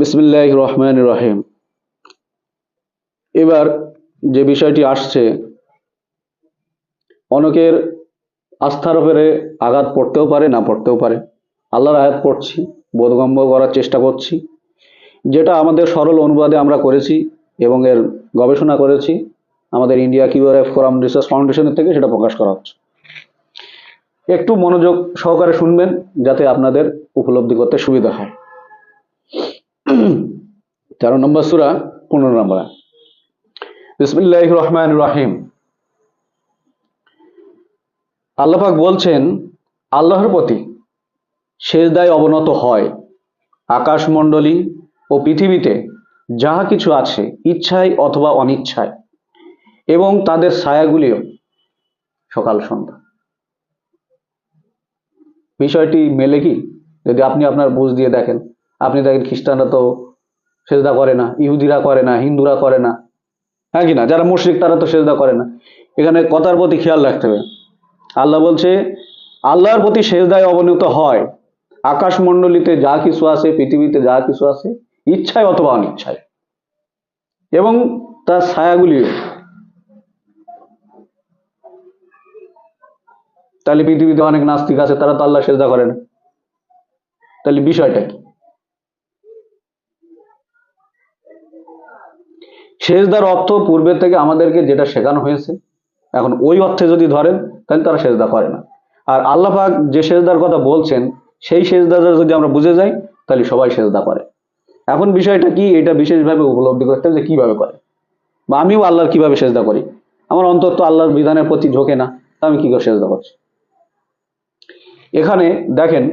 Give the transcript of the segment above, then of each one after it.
বিসমিল্লাহ রহমান রহিম এবার যে বিষয়টি আসছে, অনেকের আস্থার উপরে আঘাত পড়তেও পারে, না পড়তেও পারে। আল্লাহর আয়াত পড়ছি, বোধগম্য করার চেষ্টা করছি। যেটা আমাদের সরল অনুবাদে আমরা করেছি এবং এর গবেষণা করেছি, আমাদের ইন্ডিয়া কিউআরএফ ফোরাম রিসার্চ ফাউন্ডেশনের থেকে সেটা প্রকাশ করা হচ্ছে। একটু মনোযোগ সহকারে শুনবেন, যাতে আপনাদের উপলব্ধি করতে সুবিধা হয়। তেরো নম্বর সুরা, পনেরো নম্বর বিসমিল্লাহ রহমান রাহিম। আল্লাপাক বলছেন, আল্লাহর প্রতি সেজদায় অবনত হয়। আকাশমণ্ডলী ও পৃথিবীতে যাহা কিছু আছে, ইচ্ছায় অথবা অনিচ্ছায়, এবং তাদের ছায়াগুলিও সকাল সন্ধ্যা। বিষয়টি মেলে কি? যদি আপনি আপনার বুঝ দিয়ে দেখেন। আপনি দেখেন খ্রিস্টানরা তো সেজদা করে না, ইহুদিরা করে না, হিন্দুরা করে না। হ্যাঁ কি না? যারা মুশরিক তারা তো সেজদা করে না। এখানে কথার প্রতি খেয়াল রাখতে হবে। আল্লাহ বলছে, আল্লাহর প্রতি সেজদায় অবনীত হয়। আকাশমণ্ডলীতে যা কিছু আছে, পৃথিবীতে যা কিছু আছে, ইচ্ছায় অথবা অনিচ্ছায়। এবং তার ছায়াগুলি তাহলে পৃথিবীতে অনেক নাস্তিক আছে, তারা তো আল্লাহ সেজদা করে না। তাহলে বিষয়টা কি? সেজদার অর্থ পূর্বের থেকে আমাদেরকে যেটা শেখানো হয়েছে, এখন ওই অর্থে যদি ধরেন, তাহলে তারা সেজদা করে না। আর আল্লাহ পাক যে সেজদার কথা বলছেন, সেই সেজদাটা যদি আমরা বুঝে যাই, তাহলে সবাই সেজদা করে। এখন বিষয়টা কি? এটা বিশেষভাবে উপলব্ধি করতে যে কীভাবে করে। বা আমিও আল্লাহর কীভাবে সেজদা করি? আমার অন্তর তো আল্লাহর বিধানের প্রতি ঝোঁকে না আমি কি করে সেজদা করছি? এখানে দেখেন,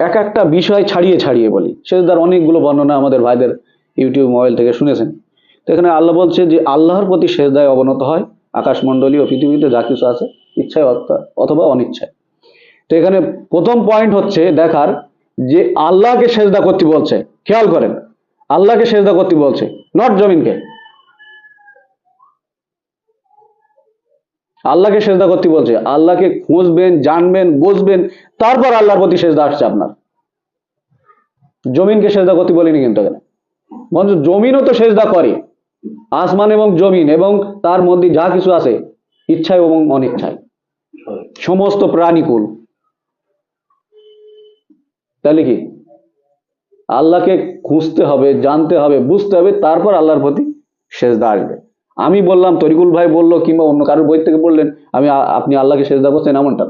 এক একটা বিষয় ছাড়িয়ে ছাড়িয়ে বলি। সেজদার অনেকগুলো বর্ণনা আমাদের ভাইদের ইউটিউব মোবাইল থেকে শুনেছেন। তো এখানে আল্লাহ বলছে যে আল্লাহর প্রতি সেজদায় অবনত হয় আকাশমণ্ডলী ও পৃথিবীতে যা কিছু আছে, ইচ্ছায় অথবা- অথবা অনিচ্ছায়। তো এখানে প্রথম পয়েন্ট হচ্ছে দেখার যে আল্লাহকে সেজদা করতে বলছে। খেয়াল করেন, আল্লাহকে সেজদা করতে বলছে নট জমিনকে। আল্লাহকে সেজদা করতে বলছে, আল্লাহকে খুঁজবেন, জানবেন, বুঝবেন, তারপর আল্লাহর প্রতি সেজদা আসছে আপনার। জমিনকে সেজদা করতে বলিনি কিন্তু এখানে। জমিনও তো সেজদা করে। আসমান এবং জমিন এবং তার মধ্যে যা কিছু আছে, ইচ্ছায় এবং অনিচ্ছায়। সমস্ত প্রাণীকুল। তাহলে কি? আল্লাহকে খুঁজতে হবে, জানতে হবে, বুঝতে হবে, তারপর আল্লাহর প্রতি সেজদা আসবে। আমি বললাম, তরিকুল ভাই বলল কিংবা অন্য কারোর বই থেকে বললেন, আমি আপনি আল্লাহকে সেজদা করছেন এমনটা?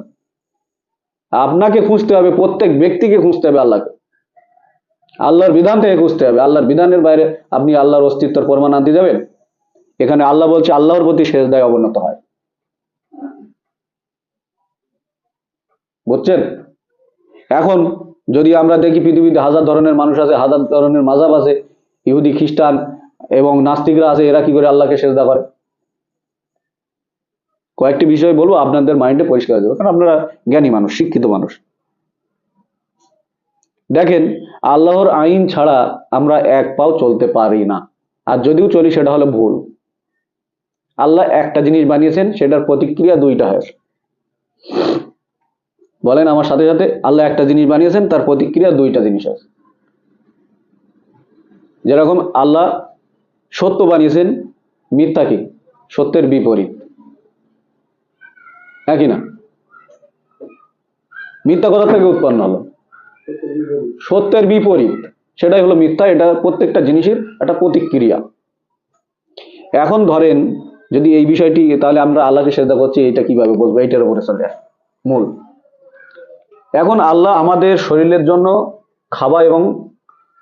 আপনাকে খুঁজতে হবে, প্রত্যেক ব্যক্তিকে খুঁজতে হবে আল্লাহকে। আল্লাহর বিধান থেকে খুঁজতে হবে। আল্লাহর বিধানের বাইরে আপনি আল্লাহর অস্তিত্বের প্রমাণ আনতে যাবেন। এখানে আল্লাহ বলছে, আল্লাহর প্রতি সেজদায় অবনত হয়। বুঝছেন? এখন যদি আমরা দেখি পৃথিবীতে হাজার ধরনের মানুষ আছে, হাজার ধরনের মাজাব আছে, ইহুদি, খ্রিস্টান এবং নাস্তিকরা আছে, এরা কি করে আল্লাহকে সেজদা করে? কয়েকটি বিষয় বলব, আপনাদের মাইন্ডে পরিষ্কার যাবে। কারণ আপনারা জ্ঞানী মানুষ, শিক্ষিত মানুষ। দেখেন, আল্লাহর আইন ছাড়া আমরা এক পাও চলতে পারি না। আর যদিও চলি, সেটা হলো ভুল। আল্লাহ একটা জিনিস বানিয়েছেন, সেটার প্রতিক্রিয়া দুইটা হয়। বলেন আমার সাথে সাথে, আল্লাহ একটা জিনিস বানিয়েছেন, তার প্রতিক্রিয়া দুইটা জিনিস আছে। যেরকম আল্লাহ সত্য বানিয়েছেন, মিথ্যা কি? সত্যের বিপরীত। হ্যাঁ কি না? মিথ্যা কথা থেকে উৎপন্ন হলো। সত্যের বিপরীত। সেটাই হলো মিথ্যা, এটা প্রত্যেকটা জিনিসের একটা প্রতিক্রিয়া। এখন ধরেন যদি এই বিষয়টি, তাহলে আমরা আল্লাহকে সেজদা করছি এটা কীভাবে বলব? এইটার উপরে চলে মূল। এখন আল্লাহ আমাদের শরীরের জন্য খাওয়া এবং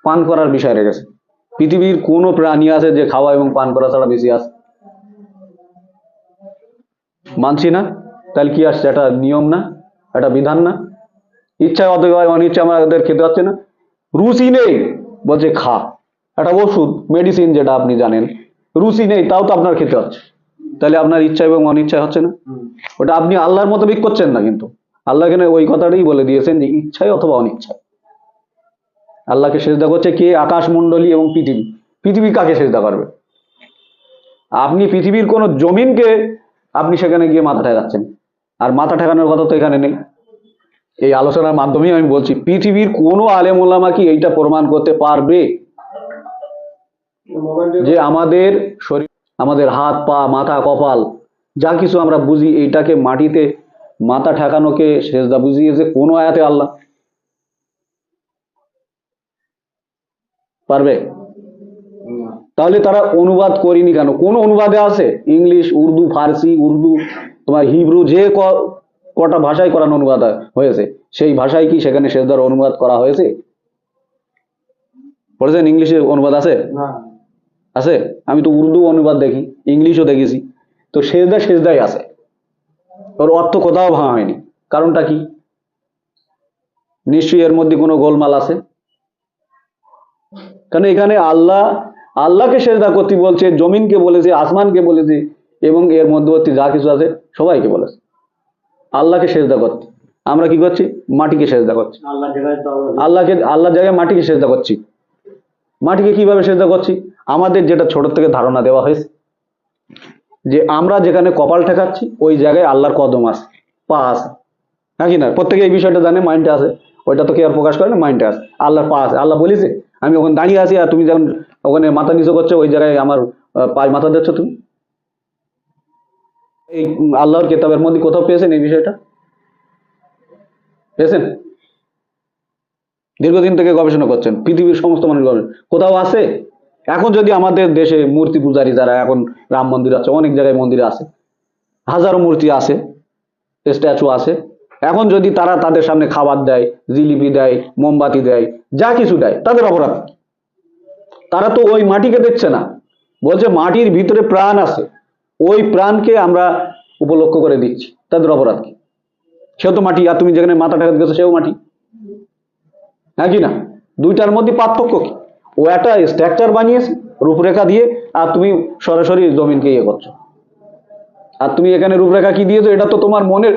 পান করার বিষয় রেখেছে। পৃথিবীর কোনো প্রাণী আছে যে খাওয়া এবং পান করা ছাড়া বেশি আছে? মানছি না? তাহলে কি আসছে? এটা নিয়ম না? এটা বিধান না? ইচ্ছা অথবা অনিচ্ছা আমাদের খেতে হচ্ছে না। রুচি নেই, বলছে খা। একটা ওষুধ মেডিসিন যেটা আপনি জানেন, রুচি নেই, তাও তো আপনার খেতে হচ্ছে। তাহলে আপনার ইচ্ছা এবং অনিচ্ছা হচ্ছে না। ওটা আপনি আল্লাহর মতো বিক করছেন না কিন্তু। আল্লাহ এখানে ওই কথাটাই বলে দিয়েছেন যে ইচ্ছায় অথবা অনিচ্ছায় আল্লাহকে সেজদা করছে কে? আকাশমণ্ডলী এবং পৃথিবী। পৃথিবী কাকে সেজদা করবে? আপনি পৃথিবীর কোনো জমিনকে আপনি সেখানে গিয়ে মাথা ঠেকাচ্ছেন। আর মাথা ঠেকানোর কথা তো এখানে নেই। এই আলোচনার মাধ্যমেই আমি বলছি, পৃথিবীর কোনো আলেম ওলামা কি এইটা প্রমাণ করতে পারবে? যে আমাদের শরীর, আমাদের হাত, পা, মাথা, কপাল, যা কিছু আমরা বুঝি এইটাকে মাটিতে মাথা ঠেকানোকে সেজদা বুঝিয়েছে কোনো আয়াতে আল্লাহ? পারবে? তাহলে তারা অনুবাদ করিনি কেন? কোন অনুবাদে আছে? ইংলিশ, উর্দু, ফার্সি, উর্দু, তোমার হিব্রু, যে কটা ভাষায় করানো অনুবাদ হয়েছে? সেই ভাষায় কি সেখানে সেজদার অনুবাদ করা হয়েছে? পড়েছেন? ইংলিশে অনুবাদ আছে? আছে? আমি তো উর্দু অনুবাদ দেখি ইংলিশও দেখেছি। তো সেজদা সেজদাই আছে। ওর অর্থ কোথাও ভাঙা হয়নি। কারণটা কি? নিশ্চয়ই এর মধ্যে কোনো গোলমাল আছে? কারণ এখানে আল্লাহ আল্লাহকে সেজদা করতে বলছে জমিনকে বলেছে আসমানকে বলেছে এবং এর মধ্যবর্তী যা কিছু আছে সবাইকে বলেছে। আল্লাহকে সেজদা করতে আমরা কি করছি? মাটিকে সেজদা করছি। আল্লাহকে আল্লাহর জায়গায় মাটিকে সেজদা করছি। মাটিকে কীভাবে সেজদা করছি? আমাদের যেটা ছোট থেকে ধারণা দেওয়া হয়েছে যে আমরা যেখানে কপাল ঠেকাচ্ছি ওই জায়গায় আল্লাহর কদম আছে পা আছে। হ্যাঁ কি না? প্রত্যেকে এই বিষয়টা জানে মাইন্ডে আছে। ওইটা তো কে আর প্রকাশ করে না মাইন্ডে আছে। আল্লাহর পা আছে। আল্লাহ বলিছে আমি ওখানে দাঁড়িয়ে আছি আর তুমি যখন ওখানে মাথা নিচু করছ ওই জায়গায় আমার পায়ে মাথা দিচ্ছ তুমি। এই আল্লাহর কেতাবের মধ্যে কোথাও পেয়েছেন এই বিষয়টা? পেয়েছেন? দীর্ঘদিন থেকে গবেষণা করছেন, পৃথিবীর সমস্ত মানুষ গবেষণা কোথাও আছে? এখন যদি আমাদের দেশে মূর্তি পূজারী যারা এখন রাম মন্দির আছে, অনেক জায়গায় মন্দির আছে, হাজারো মূর্তি আছে, স্ট্যাচু আছে। এখন যদি তারা তাদের সামনে খাবার দেয়, জিলিপি দেয়, মোমবাতি দেয়, যা কিছু দেয়, তাদের অপরাধ। তারা তো ওই মাটিকে দেখছে না। বলছে মাটির ভিতরে প্রাণ আছে। ওই প্রাণকে আমরা উপলক্ষ করে দিচ্ছি, তাদের অপরাধ কি সেও তো মাটি, আর তুমি যেখানে মাথা ঠেকাতে গেছো, সেও মাটি। হ্যাঁ কি না? দুইটার মধ্যে পার্থক্য কি? ও একটা স্ট্রাকচার বানিয়েছে, রূপরেখা দিয়ে, আর তুমি সরাসরি জমিনকে ইয়ে করছ। আর তুমি এখানে রূপরেখা কি দিয়েছ, এটা তো তোমার মনের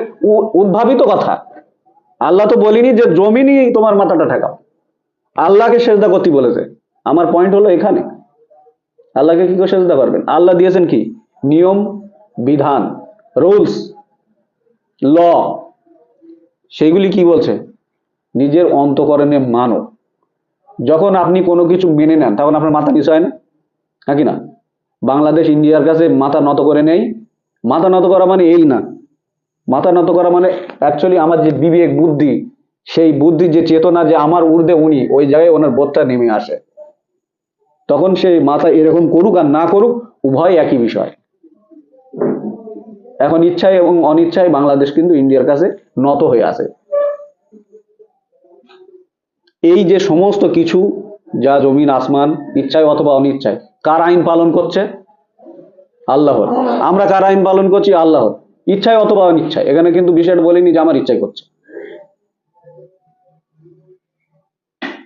উদ্ভাবিত কথা। আল্লাহ তো বলিনি যে জমিনই তোমার মাথাটা ঠেকাও। আল্লাহকে সেজদা করতে বলেছে। আমার পয়েন্ট হলো এখানে। আল্লাহকে কি করে সেজদা করবেন? আল্লাহ দিয়েছেন কি? নিয়ম, বিধান, রুলস, ল, সেইগুলি কি বলছে? নিজের অন্তকরণে মানো। যখন আপনি কোনো কিছু মেনে নেন, তখন আপনার মাথা নিচু হয় না? হ্যাঁ কি না? বাংলাদেশ, ইন্ডিয়ার কাছে মাথা নত করে নেই। মাথা নত করা মানে এই না। মাথা নত করা মানে অ্যাকচুয়ালি আমার যে বিবেক, বুদ্ধি, সেই বুদ্ধির যে চেতনা, যে আমার ঊর্ধ্বে উনি, ওই জায়গায় ওনার বোধটা নেমে আসে। তখন সেই মাথা এরকম করুক আর না করুক, উভয় একই বিষয়। এখন ইচ্ছায় এবং অনিচ্ছায় বাংলাদেশ কিন্তু ইন্ডিয়ার কাছে নত হয়ে আছে। এই যে সমস্ত কিছু, যা জমিন, আসমান, ইচ্ছায় অথবা অনিচ্ছায়, কার আইন পালন করছে? আল্লাহর। আমরা কার আইন পালন করছি? আল্লাহর। ইচ্ছায় অথবা অনিচ্ছায়। এখানে কিন্তু বিষয়টা বলিনি যে আমার ইচ্ছাই করছে।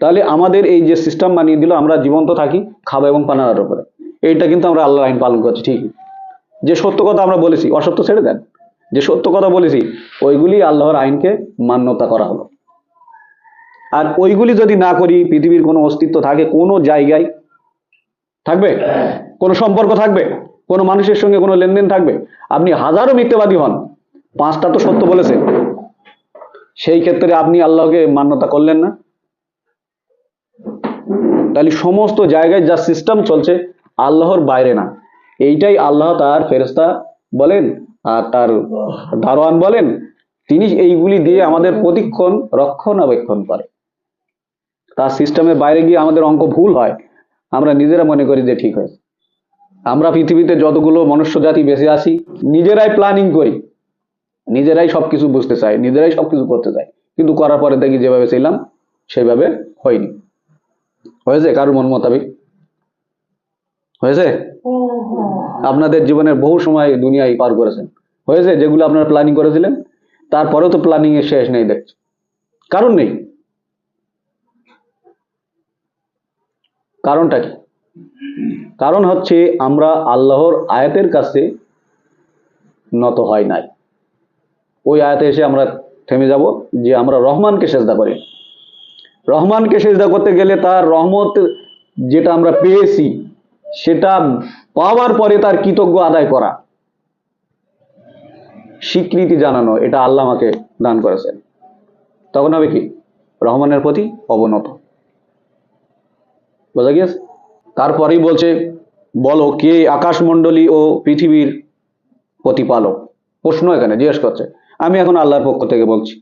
তাহলে আমাদের এই যে সিস্টেম বানিয়ে দিল, আমরা জীবন্ত থাকি খাব এবং পানার উপরে এইটা কিন্তু আমরা আল্লাহর আইন পালন করছি ঠিক যে সত্য কথা আমরা বলেছি, অসত্য ছেড়ে দেন। যে সত্য কথা বলেছি, ওইগুলি আল্লাহর আইনকে মান্যতা করা হলো। আর ওইগুলি যদি না করি, পৃথিবীর কোনো অস্তিত্ব থাকে, কোনো জায়গায় থাকবে? কোনো সম্পর্ক থাকবে? কোনো মানুষের সঙ্গে কোনো লেনদেন থাকবে? আপনি হাজারো মিথ্যাবাদী হন। পাঁচটা তো সত্য বলেছেন সেই ক্ষেত্রে আপনি আল্লাহকে মান্যতা করলেন না। তাহলে সমস্ত জায়গায় যা সিস্টেম চলছে, আল্লাহর বাইরে না। এইটাই আল্লাহ তার ফেরেস্তা বলেন আর তার দারোয়ান বলেন, তিনি এইগুলি দিয়ে আমাদের প্রতিক্ষণ, রক্ষণাবেক্ষণ করে। তার সিস্টেমের বাইরে গিয়ে আমাদের অঙ্ক ভুল হয়, আমরা নিজেরা মনে করি যে ঠিক হয়েছে। আমরা পৃথিবীতে যতগুলো মনুষ্য জাতি বেঁচে আছি, নিজেরাই প্ল্যানিং করি। নিজেরাই সবকিছু বুঝতে চাই, নিজেরাই সবকিছু করতে চাই। কিন্তু করার পরে দেখি যেভাবে ছিলাম, সেভাবে হয়নি। হয়েছে কারোর মন মোতাবেক। হয়েছে? আপনাদের জীবনের বহু সময় দুনিয়ায় পার করেছেন। হয়েছে? যেগুলো আপনারা প্ল্যানিং করেছিলেন? তারপরেও তো প্ল্যানিং এর শেষ নেই দেখছি। কারণ নেই। কারণটা কি? কারণ হচ্ছে আমরা আল্লাহর আয়াতের কাছে নত হয় নাই। ওই আয়াতে এসে আমরা থেমে যাব যে আমরা রহমানকে সেজদা করি। রহমানকে সেজদা করতে গেলে তার রহমত যেটা আমরা পেয়েছি সেটা পাওয়ার পরে তার কৃতজ্ঞ আদায় করা। স্বীকৃতি জানানো, এটা আল্লাহ আমাকে দান করেছেন। তখন হবে কি? রহমানের প্রতি অবনত। বোঝা গিয়েছে? তারপরেই বলছে, বলো কে আকাশমণ্ডলী ও পৃথিবীর প্রতিপালক? প্রশ্ন এখানে জিজ্ঞেস করছে। আমি এখন আল্লাহর পক্ষ থেকে বলছি,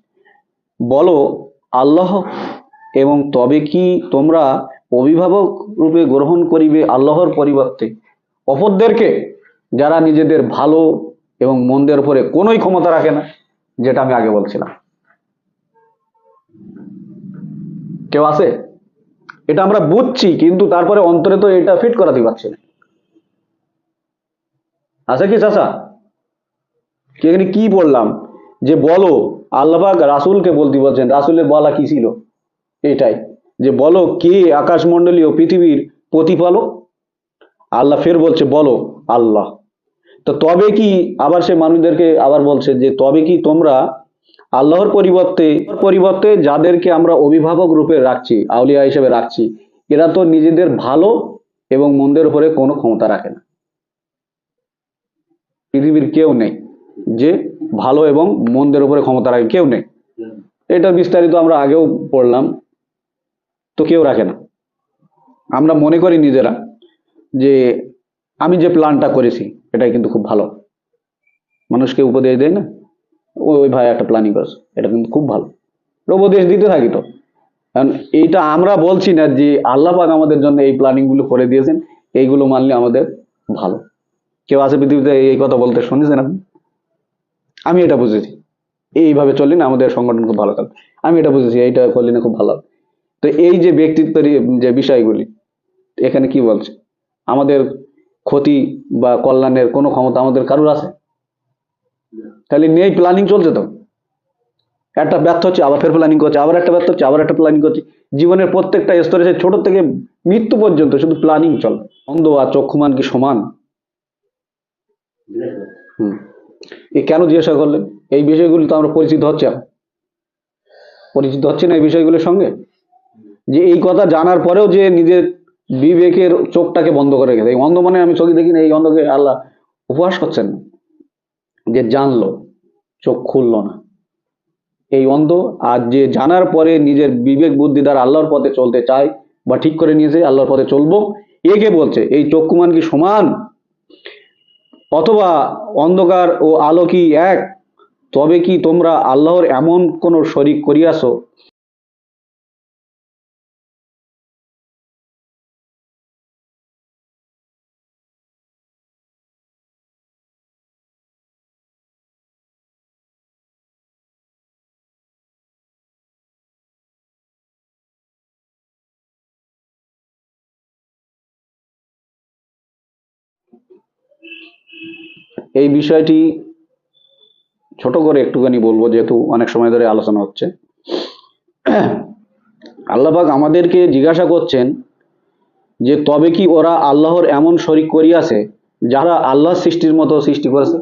বলো আল্লাহ এবং তবে কি তোমরা অভিভাবক রূপে গ্রহণ করিবে আল্লাহর পরিবর্তে। অপরদেরকে যারা নিজেদের ভালো এবং মন্দের উপরে কোনোই ক্ষমতা রাখে না, যেটা আমি আগে বলছিলাম। কেউ আছে? এটা আমরা বুঝছি, কিন্তু তারপরে অন্তরে তো এটা ফিট করাতে পারছি না। আছে কি চাষা এখানে কি বললাম? যে বলো আল্লাহ রাসুলকে বলতে বলছেন, রাসুলের বলা কি ছিল? এটাই। যে বলো কে আকাশমণ্ডলী ও পৃথিবীর প্রতিপালক? আল্লাহ ফের বলছে, বলো আল্লাহ। তো তবে কি আবার সে মানুষদেরকে আবার বলছে যে, তবে কি তোমরা আল্লাহর পরিবর্তে পরিবর্তে যাদেরকে আমরা অভিভাবক রূপে রাখছি, আউলিয়া হিসেবে রাখছি, এরা তো নিজেদের ভালো এবং মন্দের উপরে কোনো ক্ষমতা রাখে না। পৃথিবীর কেউ নেই যে ভালো এবং মন্দের উপরে ক্ষমতা রাখে, কেউ নেই। এটা বিস্তারিত আমরা আগেও পড়লাম। তো কেউ রাখে না। আমরা মনে করি নিজেরা যে আমি যে প্ল্যানটা করেছি, এটাই কিন্তু খুব ভালো। মানুষকে উপদেশ দেয় না, ওই ভাই একটা প্ল্যানিং করেছে, এটা কিন্তু খুব ভালো। উপদেশ দিতে থাকি তো। কারণ এইটা আমরা বলছি না যে আল্লাহ পাক আমাদের জন্য এই প্ল্যানিংগুলো করে দিয়েছেন, এইগুলো মানলে আমাদের ভালো। কেউ আছে পৃথিবীতে এই কথা বলতে শুনেছেন আপনি? আমি এটা বুঝেছি। এইভাবে চললে না আমাদের সংগঠন খুব ভালো থাকবে। আমি এটা বুঝেছি, এইটা করলে না খুব ভালো হবে। তো এই যে ব্যক্তিত্বের যে বিষয়গুলি, এখানে কি বলছে? আমাদের ক্ষতি বা কল্যাণের কোনো ক্ষমতা আমাদের কারুর আছে? তাহলে নেই প্ল্যানিং চলছে তো। একটা ব্যর্থ হচ্ছে, আবার ফের প্ল্যানিং করছে, আবার একটা ব্যর্থ হচ্ছে, আবার একটা প্ল্যানিং করছে। জীবনের প্রত্যেকটা স্তরে সে ছোট থেকে মৃত্যু পর্যন্ত শুধু প্ল্যানিং চলে। অন্ধ আর চক্ষুমান কি সমান? হুম। এ কেন জিজ্ঞাসা করলেন? এই বিষয়গুলি তো আমরা পরিচিত হচ্ছে। পরিচিত হচ্ছে না এই বিষয়গুলোর সঙ্গে? যে এই কথা জানার পরেও যে নিজের বিবেকের চোখটাকে বন্ধ করে রেখেছে। এই অন্ধ মানে আমি চোখে দেখি না, এই অন্ধকে আল্লাহ উপহাস করছেন যে জানলো, চোখ খুললো না। এই অন্ধ আর যে জানার পরে নিজের বিবেক বুদ্ধি দ্বারা আল্লাহর পথে চলতে চায় বা ঠিক করে নিয়েছে, আল্লাহর পথে চলবো একে বলছে? এই চক্ষুমান কি সমান? অথবা অন্ধকার ও আলো কি এক? তবে কি তোমরা আল্লাহর এমন কোন শরিক করিয়াছো? এই বিষয়টি ছোট করে একটুখানি বলব, যেহেতু অনেক সময় ধরে আলোচনা হচ্ছে। আল্লাহবাক আমাদেরকে জিজ্ঞাসা করছেন যে, তবে কি ওরা আল্লাহর এমন শরিক করিয়াছে যারা আল্লাহ সৃষ্টির মতো সৃষ্টি করেছে?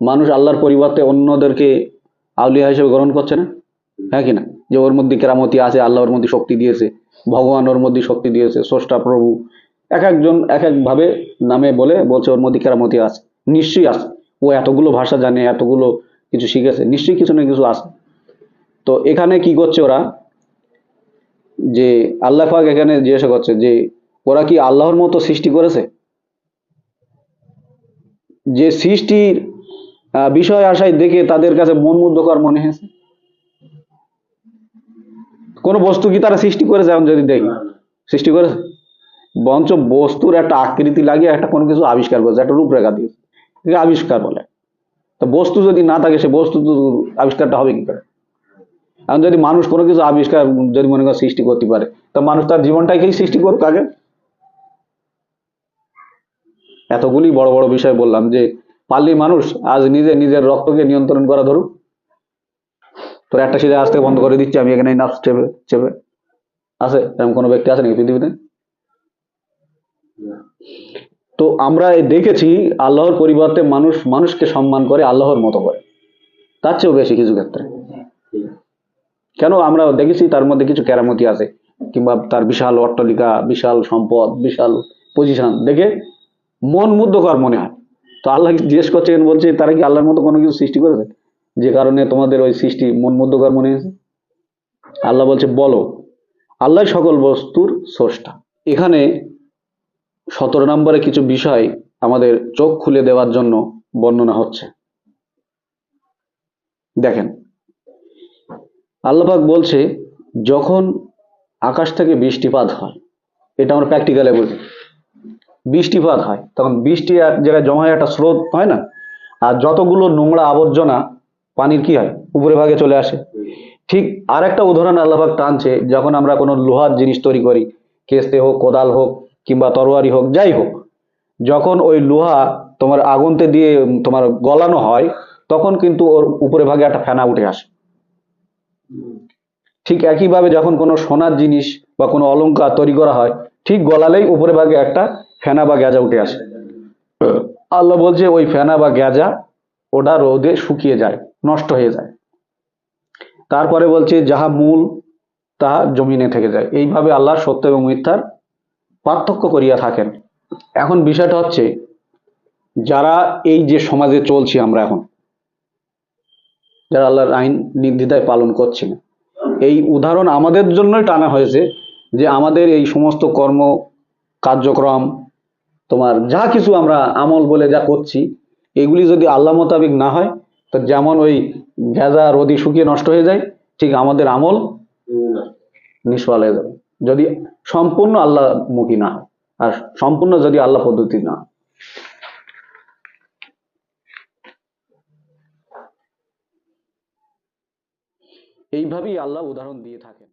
মানুষ আল্লাহর পরিবর্তে অন্যদেরকে আউলিয়া হিসেবে গ্রহণ করছে না? হ্যাঁ কিনা যে ওর মধ্যে কেরামতি আছে, আল্লাহর মধ্যে শক্তি দিয়েছে, ভগবান ওর মধ্যে শক্তি দিয়েছে, স্রষ্টা, প্রভু এক একজন এক এক ভাবে নামে বলে, বলছে ওর মধ্যে কেরামতি আছে। নিশ্চয়ই আছে। ও এতগুলো ভাষা জানে, এতগুলো কিছু শিখেছে, নিশ্চয়ই কিছু না কিছু আছে। তো এখানে কি করছে ওরা? যে আল্লাহ পাক এখানে জিজ্ঞাসা করছে যে, ওরা কি আল্লাহর মতো সৃষ্টি করেছে? যে সৃষ্টির বিষয় আশায় দেখে তাদের কাছে মন মুগ্ধকর মনে হয়েছে? কোন বস্তু কি তারা সৃষ্টি করেছে এখন যদি দেখি? সৃষ্টি করেছে? বঞ্চ বস্তুর একটা আকৃতি লাগিয়ে একটা কোনো কিছু আবিষ্কার করেছে, একটা রূপরেখা দিয়েছে। আবিষ্কার বলে। তো বস্তু যদি না থাকে, সে বস্তু আবিষ্কারটা হবে কি করে? এখন যদি মানুষ কোনো কিছু আবিষ্কার যদি মনে করে সৃষ্টি করতে পারে, তো মানুষ তার জীবনটাকেই সৃষ্টি করুক আগে? এতগুলি বড় বড় বিষয় বললাম যে, পারলেই মানুষ আজ নিজে নিজের রক্তকে নিয়ন্ত্রণ করা ধরুক। তোর একটা সিধে আসতে বন্ধ করে দিচ্ছি, আমি এখানে নাচ চেপে চেপে। আছে? এরকম কোনো ব্যক্তি আছে নাকি পৃথিবীতে? তো আমরা দেখেছি আল্লাহর পরিবর্তে মানুষ মানুষকে সম্মান করে আল্লাহর মতো করে। তার চেয়েও বেশি কিছু ক্ষেত্রে। কেন আমরা দেখেছি তার মধ্যে কিছু কেরামতি আছে, কিংবা তার বিশাল অট্টালিকা, বিশাল সম্পদ, বিশাল পজিশন দেখে মন মুগ্ধকর মনে হয়। তো আল্লাহ জিজ্ঞেস করছেন বলছে, তারা কি আল্লাহর মতো কোনো কিছু সৃষ্টি করেছে? যে কারণে তোমাদের ওই সৃষ্টি মন মধ্যকার মনে হয়েছে? আল্লাহ বলছে, বলো আল্লাহ সকল বস্তুর স্রষ্টা। এখানে সতেরো নম্বরে কিছু বিষয় আমাদের চোখ খুলে দেওয়ার জন্য বর্ণনা হচ্ছে। দেখেন। আল্লাপাক বলছে, যখন আকাশ থেকে বৃষ্টিপাত হয়, এটা আমরা প্র্যাকটিক্যালে বুঝি বৃষ্টিপাত হয়, তখন বৃষ্টি এক জায়গায় জমা হয় একটা স্রোত, হয় না? আর যতগুলো নোংরা আবর্জনা, পানির কি হয়? উপরে ভাগে চলে আসে। ঠিক আর একটা উদাহরণ আল্লাহাক টানছে, যখন আমরা কোনো লোহার জিনিস তৈরি করি, কেস্তে হোক, কোদাল হোক কিংবা তরোয়ারি হোক, যাই হোক, যখন ওই লোহা তোমার আগুনতে দিয়ে তোমার গলানো হয়, তখন কিন্তু ওর উপরে ভাগে একটা ফেনা উঠে আসে। ঠিক একইভাবে যখন কোনো সোনার জিনিস বা কোনো অলংকার তৈরি করা হয়, ঠিক গলালেই উপরে ভাগে একটা ফেনা বা গ্যাজা উঠে আসে। আল্লাহ বলছে, ওই ফেনা বা গ্যাজা ওটা রোদে শুকিয়ে যায়, নষ্ট হয়ে যায়। তারপরে বলছে, যাহা মূল, তাহা জমিনে থেকে যায়। এইভাবে আল্লাহ সত্য এবং মিথ্যার পার্থক্য করিয়া থাকেন। এখন বিষয়টা হচ্ছে যারা এই যে সমাজে চলছি আমরা এখন যারা আল্লাহর আইন নির্দ্বিধায় পালন করছি না এই উদাহরণ আমাদের জন্যই টানা হয়েছে যে আমাদের এই সমস্ত কর্ম কার্যক্রম তোমার যা কিছু আমরা আমল বলে যা করছি এগুলি যদি আল্লাহ মোতাবিক না হয় তো যেমন ওই ভেজা রদি শুকিয়ে নষ্ট হয়ে যায় ঠিক আমাদের আমল নিষ্ফল হয়ে যাবে। যদি সম্পূর্ণ আল্লাহ মুখী না আর সম্পূর্ণ যদি আল্লাহ পদ্ধতি না এইভাবেই আল্লাহ উদাহরণ দিয়ে থাকেন।